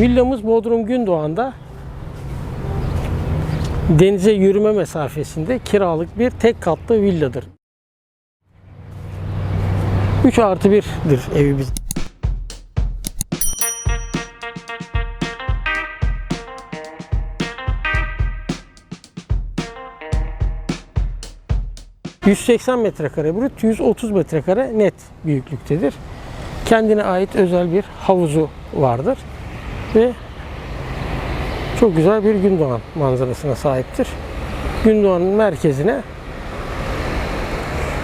Villamız Bodrum Gündoğan'da denize yürüme mesafesinde kiralık bir tek katlı villadır. 3 artı 1'dir evimiz. ...180 metrekare brüt, 130 metrekare net büyüklüktedir. Kendine ait özel bir havuzu vardır. Ve çok güzel bir Gündoğan manzarasına sahiptir. Gündoğan'ın merkezine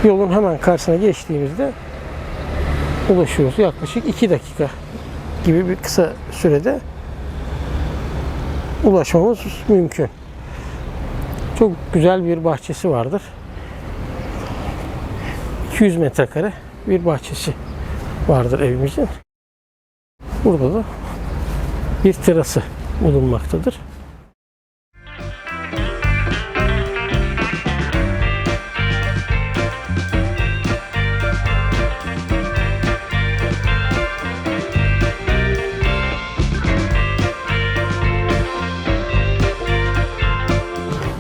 yolun hemen karşısına geçtiğimizde ulaşıyoruz. Yaklaşık 2 dakika gibi bir kısa sürede ulaşmamız mümkün. Çok güzel bir bahçesi vardır. 200 metrekare bir bahçesi vardır evimizin. Burada da bir terası bulunmaktadır.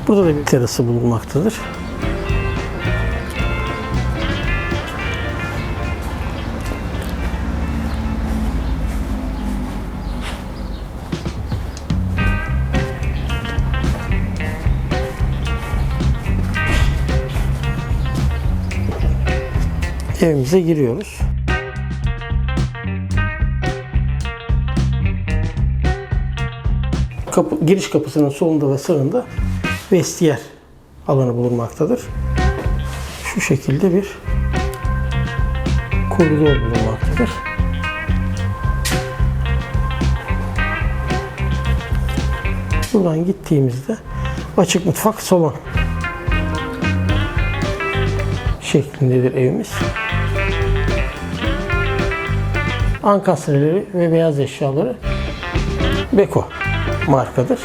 Burada da bir terası bulunmaktadır. Evimize giriyoruz. Kapı, giriş kapısının solunda ve sağında vestiyer alanı bulunmaktadır. Şu şekilde bir koridor bulunmaktadır. Buradan gittiğimizde açık mutfak salon şeklindedir evimiz. Ankastreleri ve beyaz eşyaları Beko markadır.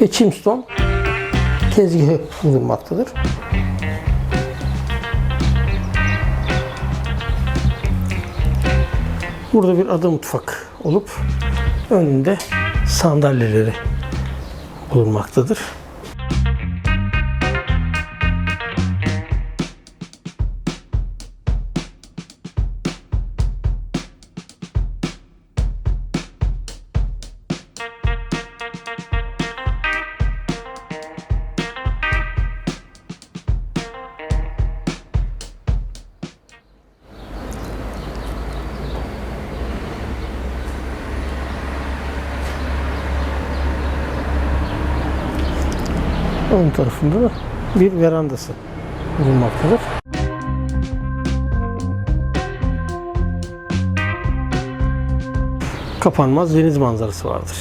Ve Chimstone tezgahı bulunmaktadır. Burada bir ada mutfak olup önünde sandalyeleri bulunmaktadır. Ön tarafında da bir verandası bulunmaktadır. Kapanmaz deniz manzarası vardır.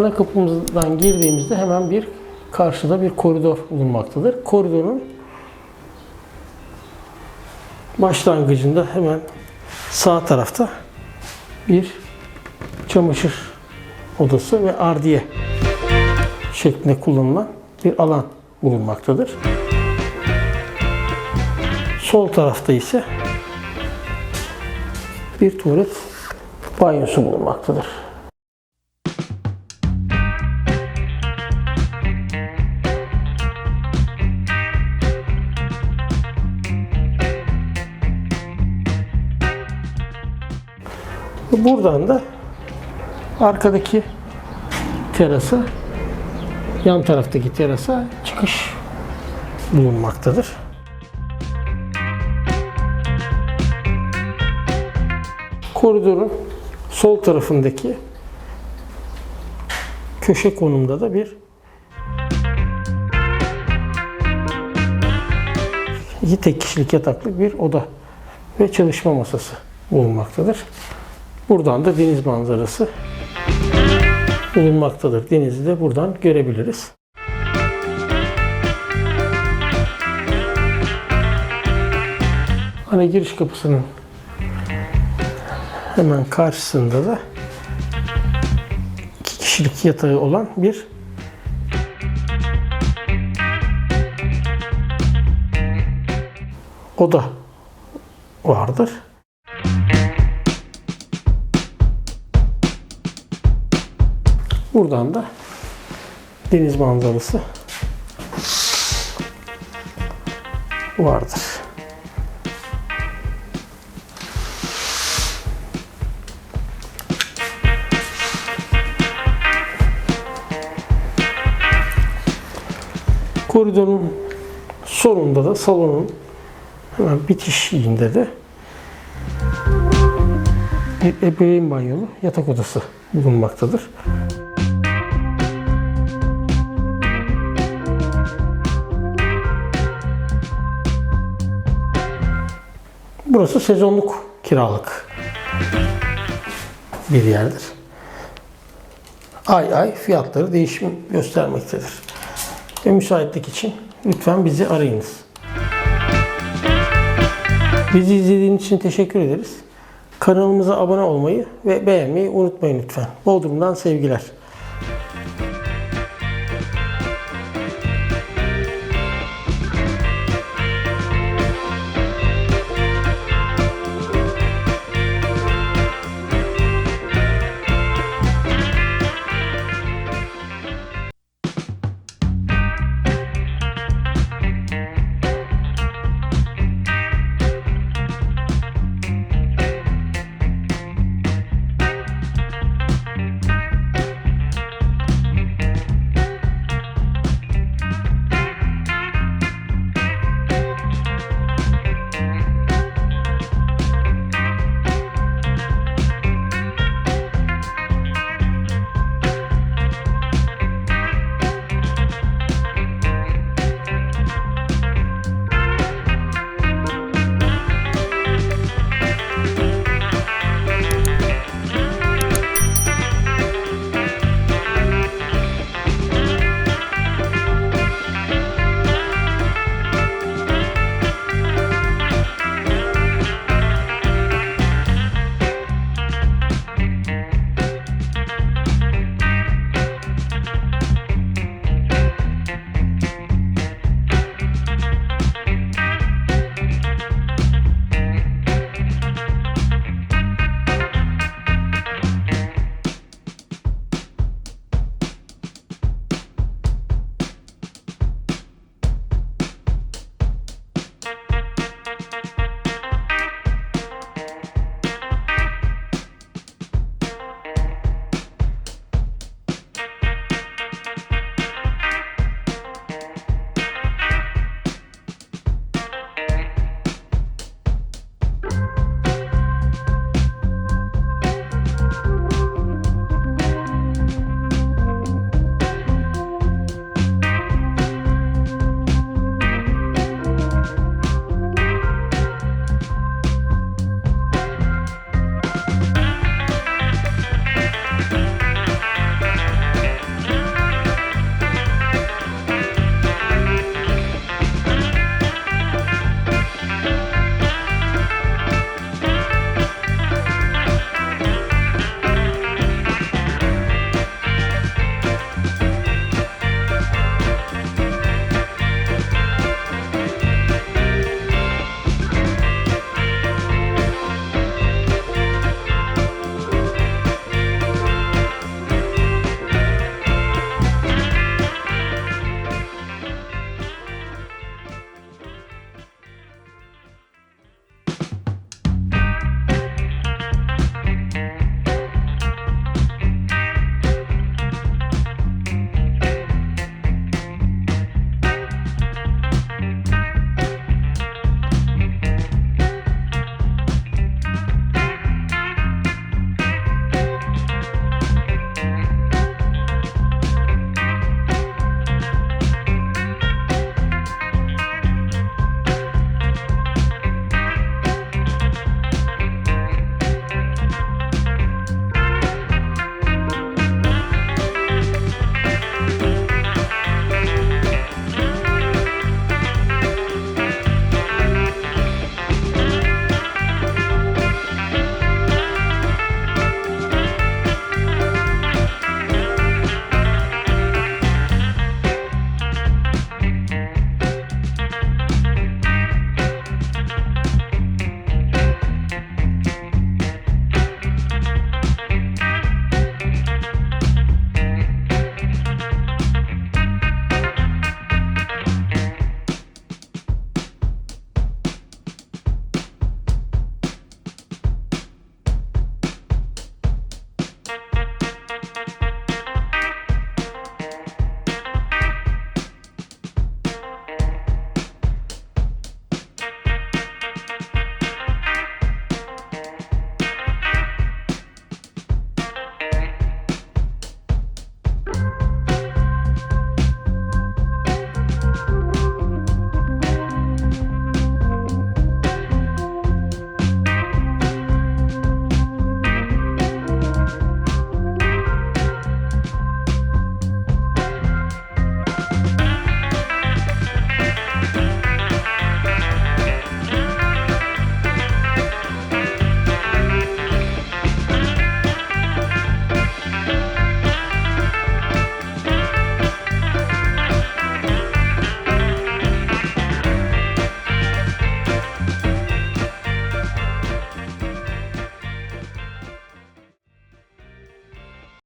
Ana kapımızdan girdiğimizde hemen bir karşıda bir koridor bulunmaktadır. Koridorun başlangıcında hemen sağ tarafta bir çamaşır odası ve ardiye şeklinde kullanılan bir alan bulunmaktadır. Sol tarafta ise bir tuvalet banyosu bulunmaktadır. Buradan da arkadaki terasa, yan taraftaki terasa çıkış bulunmaktadır. Koridorun sol tarafındaki köşe konumda da bir iki tek kişilik yataklı bir oda ve çalışma masası bulunmaktadır. Buradan da deniz manzarası bulunmaktadır. Denizi de buradan görebiliriz. Ana giriş kapısının hemen karşısında da iki kişilik yatağı olan bir oda vardır. Buradan da deniz manzarası vardır. Koridorun sonunda da salonun hemen bitişiğinde de ebeveyn banyolu yatak odası bulunmaktadır. Burası sezonluk kiralık bir yerdir. Ay ay fiyatları değişim göstermektedir. Ve müsaitlik için lütfen bizi arayınız. Bizi izlediğiniz için teşekkür ederiz. Kanalımıza abone olmayı ve beğenmeyi unutmayın lütfen. Bodrum'dan sevgiler.